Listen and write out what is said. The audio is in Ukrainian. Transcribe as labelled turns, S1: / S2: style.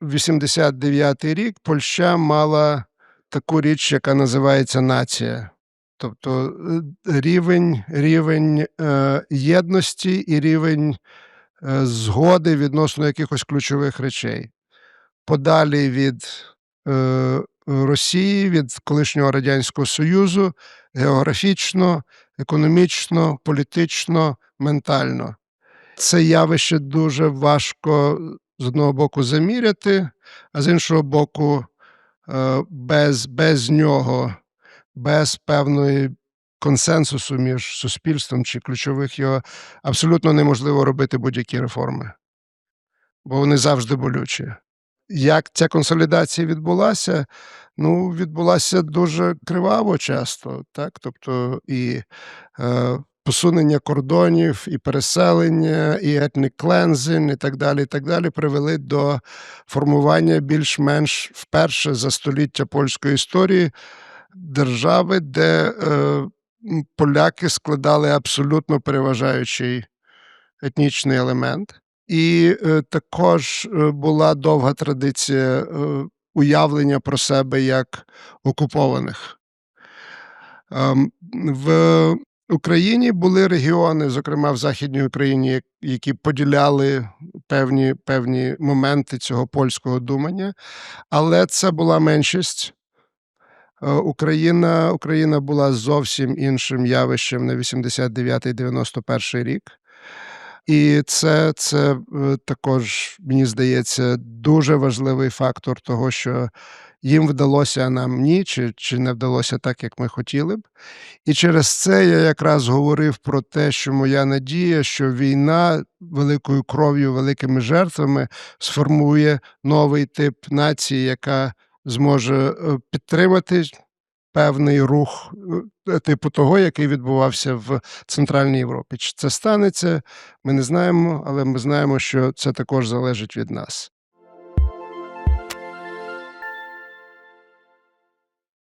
S1: 89-й рік Польща мала таку річ, яка називається нація. Тобто е, рівень, рівень е, єдності і рівень е, згоди відносно якихось ключових речей. Подалі від е, Росії, від колишнього Радянського Союзу, географічно, економічно, політично, ментально. Це явище дуже важко з одного боку заміряти, а з іншого боку, е, без, без нього, без певної консенсусу між суспільством чи ключових його абсолютно неможливо робити будь-які реформи, бо вони завжди болючі. Як ця консолідація відбулася? Ну, відбулася дуже криваво часто, так? Тобто і е, посунення кордонів, і переселення, і етник клензин, і так далі, і так далі, привели до формування більш-менш вперше за століття польської історії держави, де е, поляки складали абсолютно переважаючий етнічний елемент. І е, також е, була довга традиція е, уявлення про себе як окупованих. Ем, В Україні були регіони, зокрема в Західній Україні, які поділяли певні, певні моменти цього польського думання, але це була меншість. Е, Україна, Україна була зовсім іншим явищем на 89-91 рік. І це, це е, також, мені здається, дуже важливий фактор того, що їм вдалося, а нам ні, чи, чи не вдалося так, як ми хотіли б. І через це я якраз говорив про те, що моя надія, що війна великою кров'ю, великими жертвами сформує новий тип нації, яка зможе е, підтримати певний рух е, типу того, який відбувався в Центральній Європі. Чи це станеться, ми не знаємо, але ми знаємо, що це також залежить від нас.